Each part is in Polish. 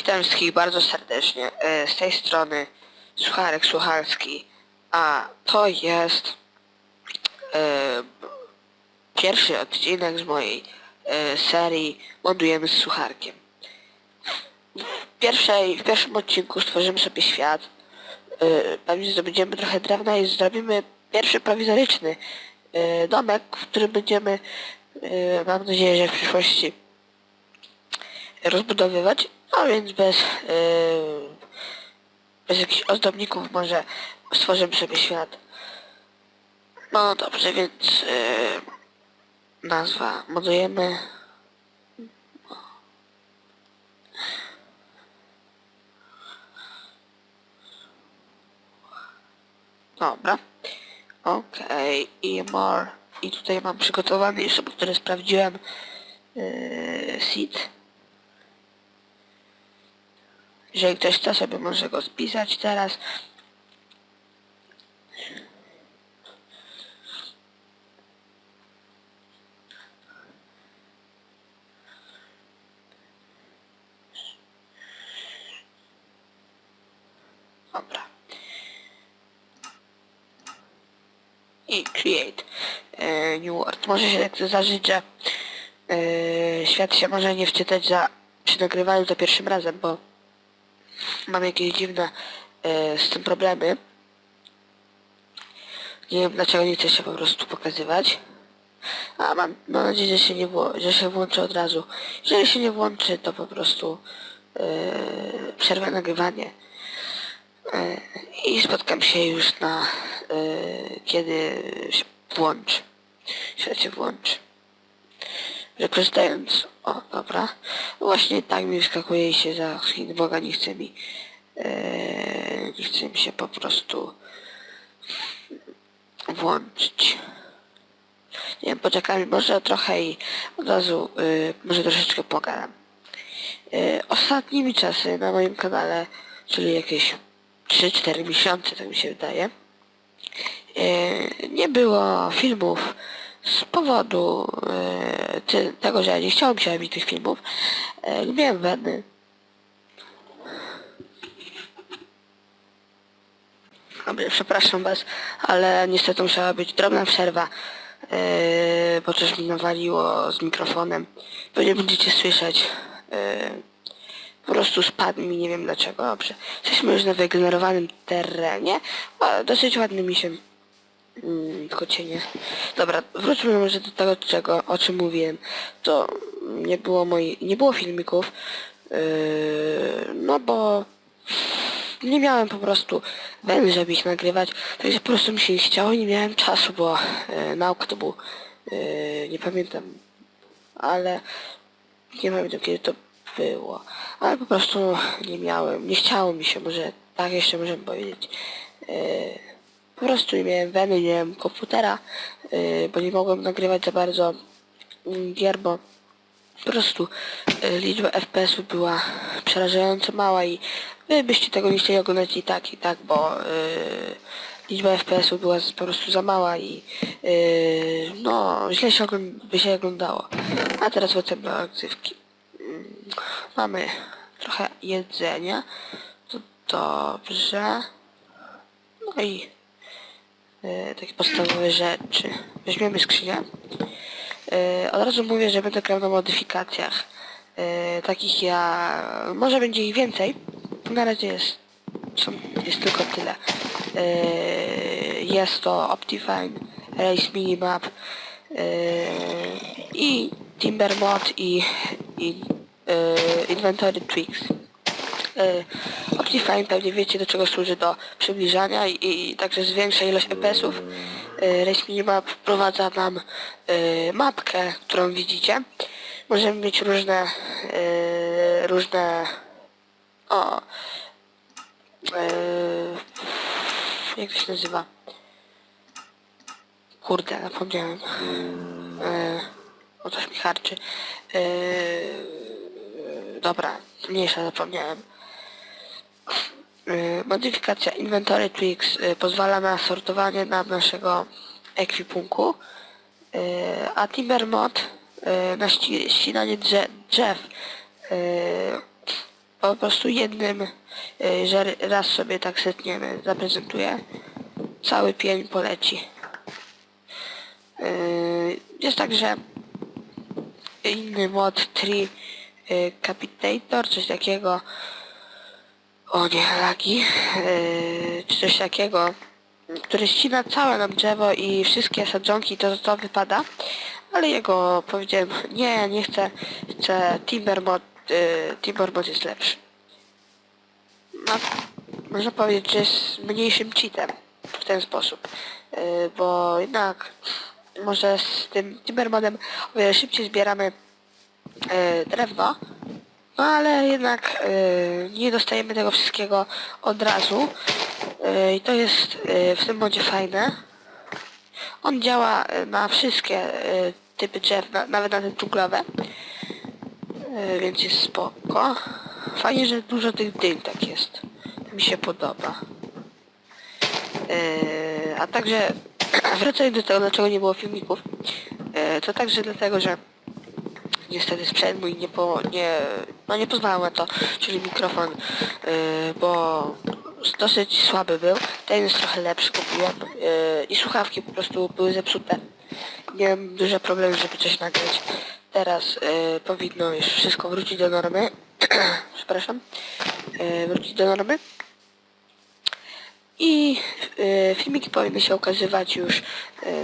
Witam wszystkich bardzo serdecznie. E, Z tej strony Sucharek Sucharski, a to jest e, pierwszy odcinek z mojej e, serii Modujemy z Sucharkiem. W, pierwszej, w pierwszym odcinku stworzymy sobie świat. E, Pewnie zdobędziemy trochę drewna i zrobimy pierwszy prowizoryczny e, domek, w którym będziemy, e, mam nadzieję, że w przyszłości rozbudowywać, a więc bez, yy, bez jakichś ozdobników może stworzymy sobie świat. No dobrze, więc yy, nazwa modujemy. Dobra. Okej, i more. I tutaj mam przygotowany już, który sprawdziłem yy, seed. Jeżeli ktoś chce sobie może go spisać teraz. Dobra. I create e, new world. Może się tak zdarzyć, że e, świat się może nie wczytać za przy nagrywaniu za pierwszym razem, bo mam jakieś dziwne e, z tym problemy. Nie wiem dlaczego nie chce się po prostu pokazywać. A mam, mam nadzieję, że się nie że się włączy od razu. Jeżeli się nie włączy, to po prostu e, przerwę nagrywanie. E, I spotkam się już na e, kiedy się włączy. Świat się włączy. Korzystając... O, dobra. Właśnie tak mi wyskakuje i się za chwilę Boga nie chce mi... E, nie chce mi się po prostu włączyć. Nie wiem, poczekaj, może trochę i od razu, y, może troszeczkę pogadam. Y, ostatnimi czasy na moim kanale, czyli jakieś 3-4 miesiące, tak mi się wydaje, y, nie było filmów z powodu y, ty, tego, że ja nie chciałem się robić tych filmów. Y, lubiłem weny. Przepraszam was, ale niestety musiała być drobna przerwa, yy, bo coś mi nawaliło z mikrofonem. Pewnie będziecie słyszeć, yy, po prostu spadł mi, nie wiem dlaczego. Dobrze, jesteśmy już na wygenerowanym terenie, a dosyć ładny mi się Mm, tylko cienie. Dobra, wróćmy może do tego, czego, o czym mówiłem. To nie było moi, nie było filmików, yy, no bo nie miałem po prostu weny, żeby ich nagrywać, także po prostu mi się nie chciało nie miałem czasu, bo yy, nauka to był, yy, nie pamiętam, ale nie pamiętam kiedy to było, ale po prostu nie miałem, nie chciało mi się, może tak jeszcze możemy powiedzieć. Yy, po prostu nie miałem weny, nie miałem komputera, yy, bo nie mogłem nagrywać za bardzo mm, gier, bo po prostu y, liczba FPS-ów była przerażająco mała i wy byście tego nie chcieli oglądać i tak, i tak, bo y, liczba FPS-ów była po prostu za mała i y, no, źle się by się oglądało. A teraz do aktywki. Mm, Mamy trochę jedzenia, to dobrze. No i y, takie podstawowe rzeczy. Weźmiemy skrzynię. Yy, od razu mówię, że będę grał na modyfikacjach. Yy, takich ja... Może będzie ich więcej. Na razie jest, są, jest tylko tyle. Jest to Optifine, Race Minimap i Timber Mod i, i Inventory Tweaks. Optifine pewnie wiecie do czego służy do przybliżania i, i także zwiększa ilość FPS-ów. Yy, Race Minimap wprowadza nam yy, mapkę, którą widzicie. Możemy mieć różne yy, różne o jak to się nazywa? Kurde, zapomniałem. O coś mi harczy. Dobra, mniejsza zapomniałem. Y, Modyfikacja Inventory Tweaks y, pozwala na sortowanie nam naszego ekwipunku, y, a Timber Mod na ści- ścinanie drze- drzew. po prostu jednym, że raz sobie tak setniemy, zaprezentuję, cały pień poleci. Jest także inny mod Tree Capitator, coś takiego. O nie, lagi. Yy, czy coś takiego, który ścina całe nam drzewo i wszystkie sadzonki, to to wypada. Ale jego powiedziałem, nie, nie chcę, chcę Timber mod, yy, Timber mod jest lepszy. No, można powiedzieć, że jest mniejszym cheatem w ten sposób. Yy, bo jednak może z tym Timber modem o wiele szybciej zbieramy yy, drewno, no ale jednak y, nie dostajemy tego wszystkiego od razu. Y, I to jest y, w tym modzie fajne. On działa na wszystkie typy drzew, na, nawet na te dżunglowe. Więc jest spoko. Fajnie, że dużo tych dyń tak jest. Mi się podoba. A także wracając do tego, dlaczego nie było filmików, to także dlatego, że niestety sprzęt mój nie, po, nie, no nie pozwalał na to, czyli mikrofon, yy, bo dosyć słaby był. Ten jest trochę lepszy, kupiłem yy, i słuchawki po prostu były zepsute. Miałem duże problemy, żeby coś nagrać. Teraz yy, powinno już wszystko wrócić do normy. Przepraszam. Yy, wrócić do normy. I y, filmiki powinny się ukazywać już y,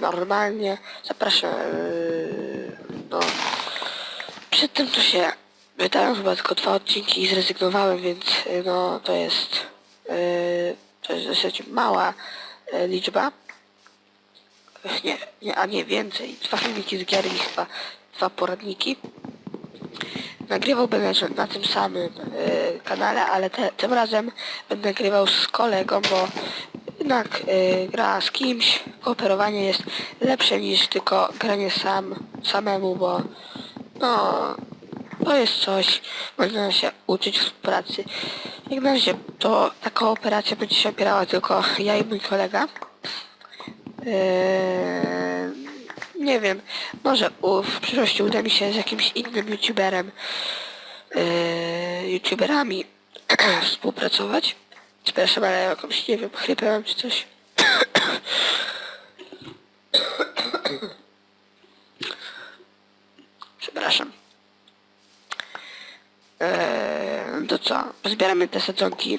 normalnie. Zapraszam. Y, no, przed tym to się wydałem chyba tylko dwa odcinki i zrezygnowałem, więc y, no to jest y, to jest dosyć mała y, liczba. Nie, nie, a nie więcej. Dwa filmiki z gier i chyba dwa poradniki. Nagrywał będę na tym samym y, kanale, ale te, tym razem będę nagrywał z kolegą, bo jednak y, gra z kimś, kooperowanie jest lepsze niż tylko granie sam, samemu, bo no, to jest coś, można się uczyć współpracy. Jak na razie to ta kooperacja będzie się opierała tylko ja i mój kolega. Eee, nie wiem, może u, w przyszłości uda mi się z jakimś innym youtuberem, eee, youtuberami współpracować. Przepraszam, ale jakąś, nie wiem, chrypę czy coś. Przepraszam. Eee, to co? Zbieramy te sadzonki.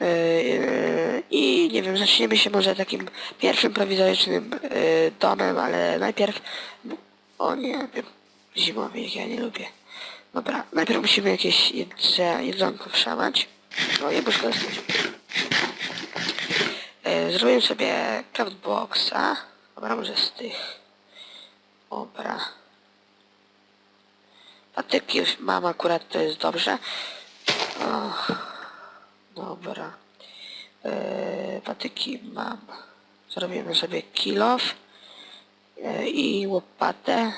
Eee, I nie wiem, zaczniemy się może takim pierwszym prowizorycznym eee, domem, ale najpierw... O nie wiem, zimowy, ja nie lubię. Dobra, najpierw musimy jakieś jedze, jedzonko wszamać. O, jabłuszko jest eee, Zrobię sobie craftboxa. Dobra, może z tych... Dobra. Patyki mam akurat, to jest dobrze. Och, dobra. Eee, patyki mam. Zrobimy sobie kilof eee, i łopatę.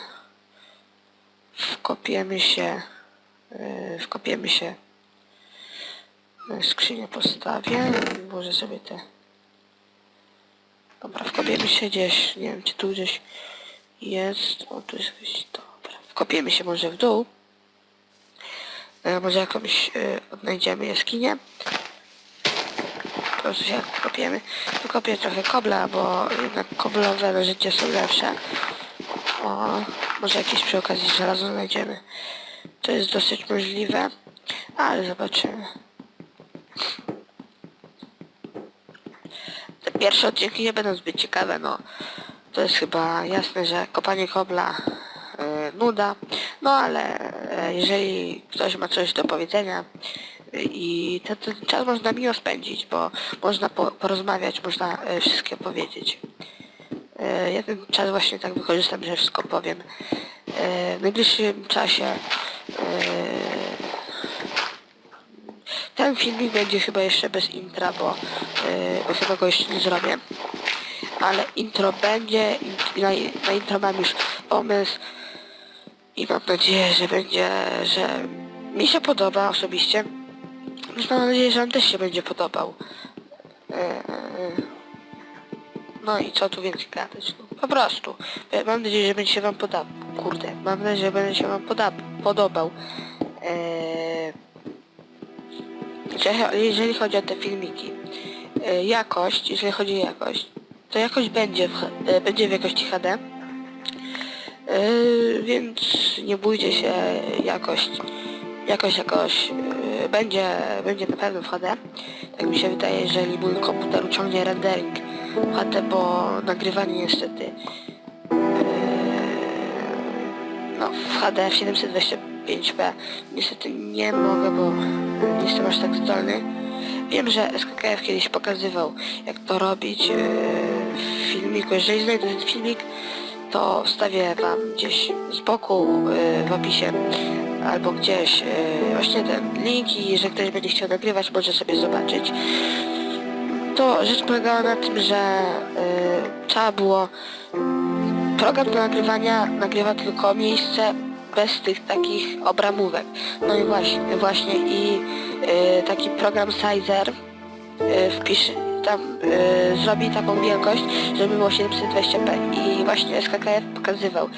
Wkopiemy się. Eee, wkopiemy się. Skrzynię postawię. Może sobie te... Dobra, wkopiemy się gdzieś. Nie wiem, czy tu gdzieś jest. O, tu jest jakiś... Dobra. Wkopiemy się może w dół. E, może jakąś e, odnajdziemy jaskinię. Po prostu się kopiemy. Wykopię trochę kobla, bo jednak koblowe narzędzia są lepsze. O, może jakieś przy okazji żelazo znajdziemy. To jest dosyć możliwe, ale zobaczymy. Te pierwsze odcinki nie będą zbyt ciekawe, no. To jest chyba jasne, że kopanie kobla nuda. No ale e, jeżeli ktoś ma coś do powiedzenia e, i ten, ten czas można miło spędzić, bo można po, porozmawiać, można e, wszystkie powiedzieć. Ja ten czas właśnie tak wykorzystam, że wszystko powiem. W najbliższym czasie ten filmik będzie chyba jeszcze bez intra, bo chyba go jeszcze nie zrobię. Ale intro będzie na, na intro mam już pomysł i mam nadzieję, że będzie, że mi się podoba osobiście. Więc mam nadzieję, że on też się będzie podobał. E, No i co tu więcej gadać? No, po prostu. E, Mam nadzieję, że będzie się wam podobał. Kurde, mam nadzieję, że będzie się wam poda- podobał. E, jeżeli chodzi o te filmiki, e, jakość, jeżeli chodzi o jakość, to jakość będzie w, e, będzie w jakości HD, e, więc nie bójcie się, jakość, jakość jakoś e, będzie, będzie na pewno w HD. Tak mi się wydaje, jeżeli mój komputer uciągnie rendering w HD, bo nagrywanie niestety e, no, w HD w 725p niestety nie mogę, bo nie jestem aż tak zdolny. Wiem, że SKKF kiedyś pokazywał, jak to robić yy, w filmiku. Jeżeli znajdę ten filmik, to wstawię wam gdzieś z boku yy, w opisie albo gdzieś yy, właśnie ten link i że ktoś będzie chciał nagrywać, może sobie zobaczyć. To rzecz polegała na tym, że yy, trzeba było Program do nagrywania nagrywa tylko miejsce bez tych takich obramówek. No i właśnie, właśnie i y, taki program Sizer y, wpisz tam zrobi taką wielkość, żeby było 720p i właśnie SKKF pokazywał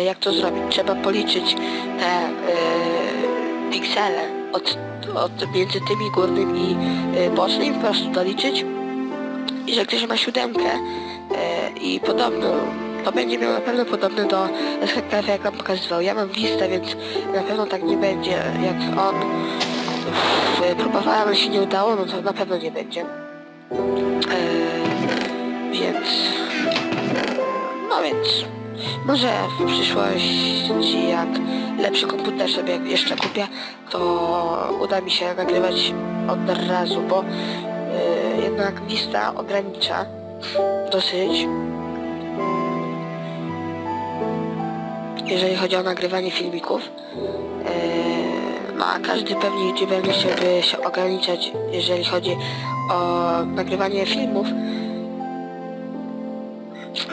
y, jak to zrobić. Trzeba policzyć te y, piksele od, od między tymi górnymi i y, po prostu doliczyć i że ktoś ma siódemkę e, i podobno to będzie miał na pewno podobne do SKKF jak nam pokazywał. Ja mam listę, więc na pewno tak nie będzie jak on. Próbowałem, ale się nie udało, no to na pewno nie będzie. E, więc... No więc... Może w przyszłości jak lepszy komputer sobie jeszcze kupię, to uda mi się nagrywać od razu, bo e, jednak lista ogranicza dosyć jeżeli chodzi o nagrywanie filmików. Eee, No a każdy pewnie youtuber chciałby się ograniczać, jeżeli chodzi o nagrywanie filmów.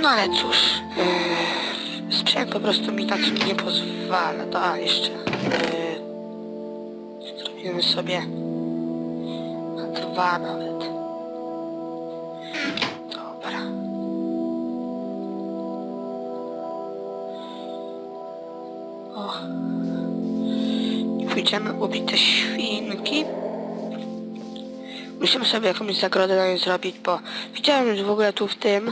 No ale cóż, eee, sprzęt po prostu mi tak nie pozwala. To a jeszcze eee, zrobimy sobie dwa nawet. Dobra. O. I pójdziemy ubić te świnki. Musimy sobie jakąś zagrodę na nie zrobić, bo widziałem, że w ogóle tu w tym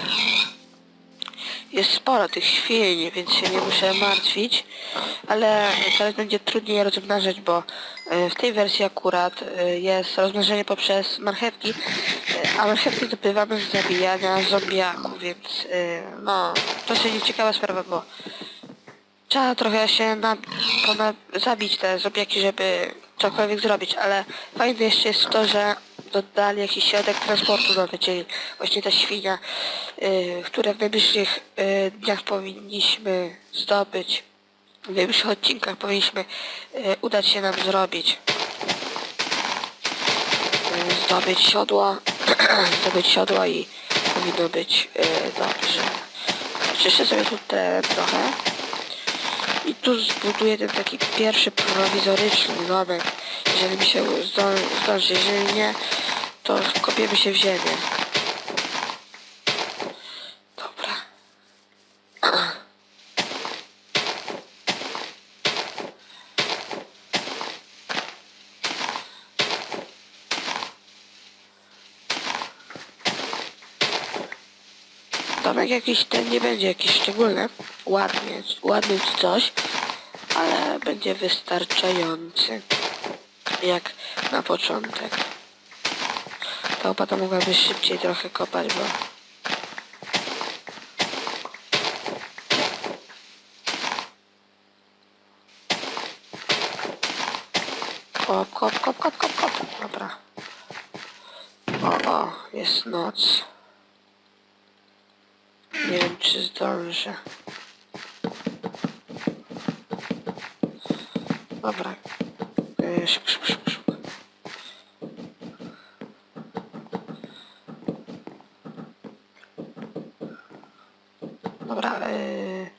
jest sporo tych świń, więc się nie muszę martwić, ale teraz będzie trudniej rozmnażać, bo e, w tej wersji akurat e, jest rozmnażanie poprzez marchewki, e, a marchewki zdobywamy z zabijania zombiaków, więc no, to się nieciekawa sprawa, bo Trzeba trochę się na, pona, zabić te zombiaki, żeby cokolwiek zrobić, ale fajne jeszcze jest to, że dodali jakiś środek transportu nowy, czyli właśnie ta świnia, y, które w najbliższych y, dniach powinniśmy zdobyć. W najbliższych odcinkach powinniśmy y, udać się nam zrobić. Y, zdobyć siodło, zdobyć siodło i powinno być y, dobrze. Czyszczę sobie tutaj trochę. I tu zbuduję ten taki pierwszy prowizoryczny domek, jeżeli mi się zdą- zdąży, jeżeli nie, to kopiemy się w ziemię. Dobra. Domek jakiś ten nie będzie jakiś szczególny, ładnie, ładny czy coś, ale będzie wystarczający, jak na początek. Ta opata mogłaby szybciej trochę kopać, bo... Kop, kop, kop, kop, kop, kop. Dobra. O, o, jest noc. Czy zdążę. Dobra. Yy, szybko. Dobra, yy,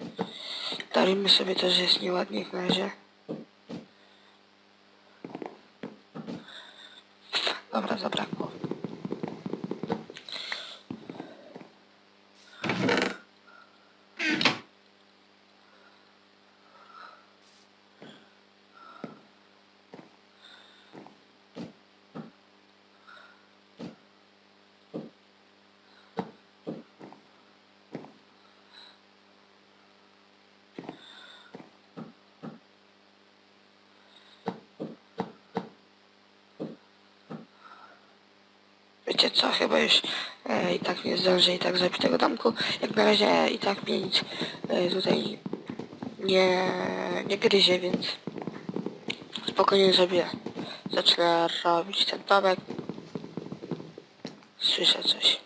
darujmy sobie to, że jest nieładnie w razie. Dobra, zabrakło. Wiecie co, chyba już e, i tak nie zdążę i tak zrobić tego domku. Jak na razie i tak mnie nic e, tutaj nie, nie gryzie, więc spokojnie sobie zacznę robić ten domek. Słyszę coś.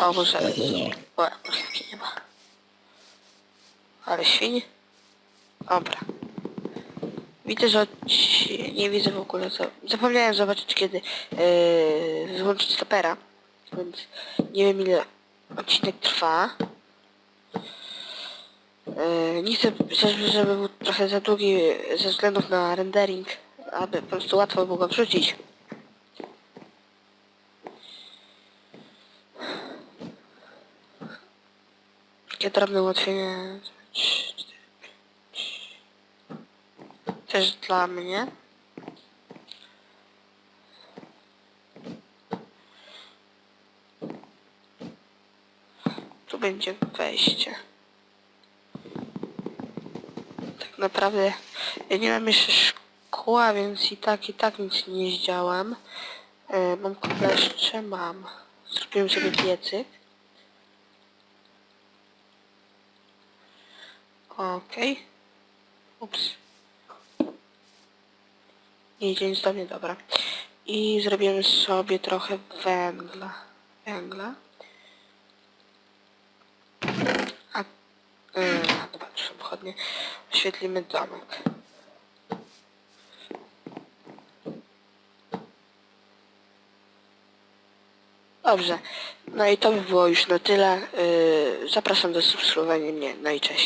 O, może... O, nie ma. Ale świń? Dobra. Widzę, że nie widzę w ogóle co. Zapomniałem zobaczyć kiedy yy, złączyć stopera. Więc nie wiem ile odcinek trwa. Yy, nie chcę, żeby, był trochę za długi ze względów na rendering, aby po prostu łatwo było go wrzucić. Takie drobne ułatwienie. Też dla mnie. Tu będzie wejście. Tak naprawdę ja nie mam jeszcze szkła, więc i tak i tak nic nie zdziałam. E, mam kleszcze, mam. Zrobiłem sobie piecyk. Okej. Ups. Nie idzie nic do mnie, dobra. I zrobimy sobie trochę węgla. Węgla. A... Yy, dobra, trzy pochodnie. Oświetlimy domek. Dobrze. No i to by było już na tyle. Yy, zapraszam do subskrybowania mnie. No i cześć.